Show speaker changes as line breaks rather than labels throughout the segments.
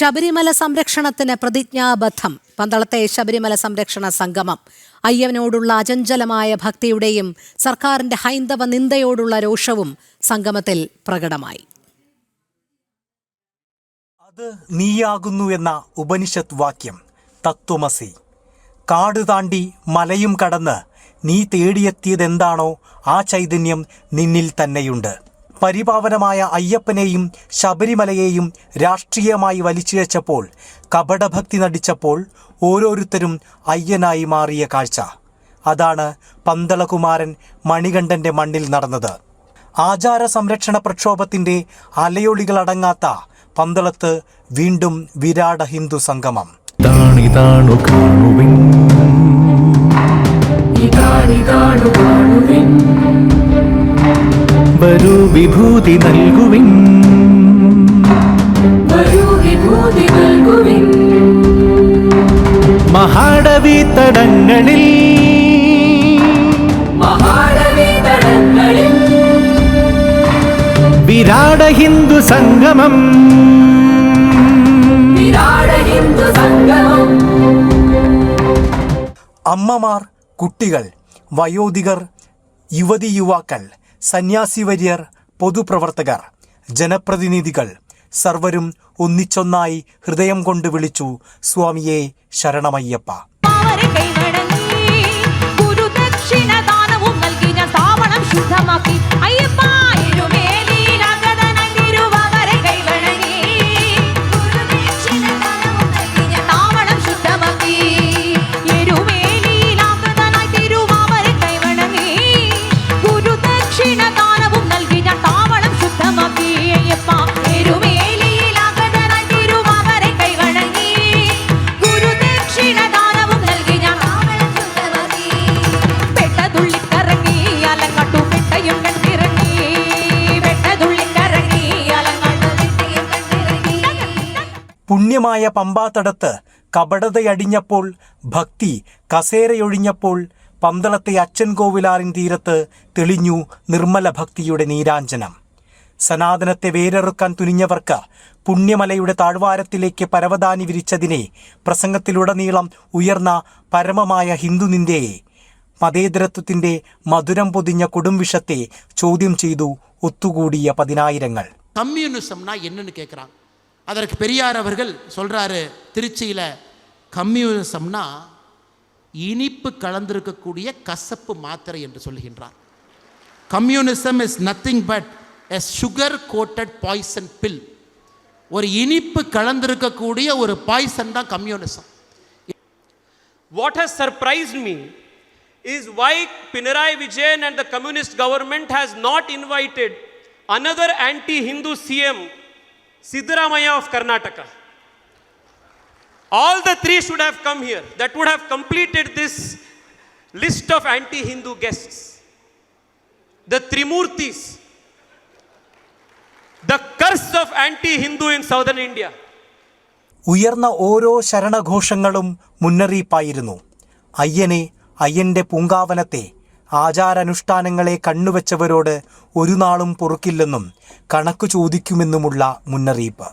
ശബരിമല സംരക്ഷണത്തിന് പ്രതിജ്ഞാബദ്ധം. പന്തളത്തെ ശബരിമല സംരക്ഷണ സംഗമം. അയ്യവനോടുള്ള അചഞ്ചലമായ ഭക്തിയുടെയും സർക്കാരിന്റെ ഹൈന്ദവ നിന്ദയോടുള്ള രോഷവും സംഗമത്തിൽ പ്രകടമായി.
അത് നീയാകുന്നു എന്ന ഉപനിഷത്ത് വാക്യം. തത്വമസി. കാട് താണ്ടി മലയും കടന്ന് നീ തേടിയെത്തിയതെന്താണോ ആ ചൈതന്യം നിന്നിൽ തന്നെയുണ്ട്. പരിപാവനമായ അയ്യപ്പനെയും ശബരിമലയെയും രാഷ്ട്രീയമായി വലിച്ചിഴച്ചപ്പോൾ കപടഭക്തി നടിച്ചപ്പോൾ ഓരോരുത്തരും അയ്യനായി മാറിയ കാഴ്ച. അതാണ് പന്തളകുമാരൻ മണികണ്ഠന്റെ മണ്ണിൽ നടന്നത്. ആചാര സംരക്ഷണ പ്രക്ഷോഭത്തിന്റെ അലയൊളികളടങ്ങാത്ത പന്തളത്ത് വീണ്ടും വിരാട ഹിന്ദു സംഗമം.
ഇതാണിതാണു കാണുവിൻ. വിഭൂതി നൽകുവിൻ. മഹാടവി തടങ്ങളിൽ. വിരാട ഹിന്ദു സംഗമം.
വിരാട ഹിന്ദു സംഗമം.
അമ്മമാർ കുട്ടികൾ വയോധികർ യുവതി യുവാക്കൾ സന്യാസിവര്യർ പൊതുപ്രവർത്തകർ ജനപ്രതിനിധികൾ സർവരും ഒന്നിച്ചൊന്നായി ഹൃദയം കൊണ്ട് വിളിച്ചു സ്വാമിയെ ശരണമയ്യപ്പ.
ഗുരുദക്ഷിണ ദാനവും നൽകി ഞാൻ ശുദ്ധമാക്കി. അയ്യപ്പ
പുണ്യമായ പമ്പാതടത്ത് കപടതയടിഞ്ഞപ്പോൾ ഭക്തി കസേരയൊഴിഞ്ഞപ്പോൾ പന്തളത്തെ അച്ഛൻ കോവിലാറിൻ തീരത്ത് തെളിഞ്ഞു നിർമ്മല ഭക്തിയുടെ നീരാഞ്ജനം. സനാതനത്തെ വേരറുക്കാൻ തുനിഞ്ഞവർക്ക് പുണ്യമലയുടെ താഴ്വാരത്തിലേക്ക് പരവതാനി വിരിച്ചതിനെ പ്രസംഗത്തിലുടനീളം ഉയർന്ന പരമമായ ഹിന്ദു നിന്ദയെ മതേതരത്വത്തിന്റെ മധുരം പൊതിഞ്ഞ കൊടുംവിഷത്തെ ചോദ്യം ചെയ്തു ഒത്തുകൂടിയ പതിനായിരങ്ങൾ.
കമ്മ്യൂണിസം அதற்கு பெரியார் அவர்கள் சொல்கிறாரு திருச்சியில் கம்யூனிசம்னா இனிப்பு கலந்திருக்கக்கூடிய கசப்பு மாத்திரை என்று சொல்கின்றார் communism is nothing but a sugar coated poison pill ஒரு இனிப்பு கலந்திருக்கக்கூடிய ஒரு பாய்சன் தான் communism.
What has surprise me is why Pinarayi Vijayan and the communist government has not invited another anti Hindu CM Siddaramaya of Karnataka. All the three should have come here. That would have completed this list of anti-Hindu guests. The Trimurtis, the curse of anti-Hindu in southern India.
ഉയർന്ന ഓരോ ശരണഘോഷങ്ങളും മുന്നറിയിപ്പായിരുന്നു അയ്യനെ അയ്യന്റെ പൂങ്കാവനത്തെ ആചാരാനുഷ്ഠാനങ്ങളെ കണ്ണുവെച്ചവരോട് ഒരു നാളും പൊറുക്കില്ലെന്നും കണക്ക് ചോദിക്കുമെന്നുമുള്ള മുന്നറിയിപ്പ്.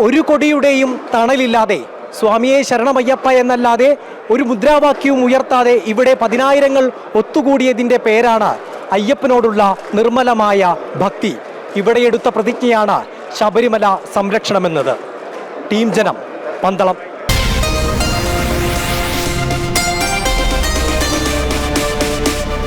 ഒരു കൊടിയുടെയും തണലില്ലാതെ സ്വാമിയെ ശരണമയ്യപ്പ എന്നല്ലാതെ ഒരു മുദ്രാവാക്യവും ഉയർത്താതെ ഇവിടെ പതിനായിരങ്ങൾ ഒത്തുകൂടിയതിന്റെ പേരാണ് അയ്യപ്പനോടുള്ള നിർമ്മലമായ ഭക്തി. ഇവിടെ എടുത്ത പ്രതിജ്ഞയാണ് ശബരിമല സംരക്ഷണമെന്നത്. ടീം ജനം പന്തളം.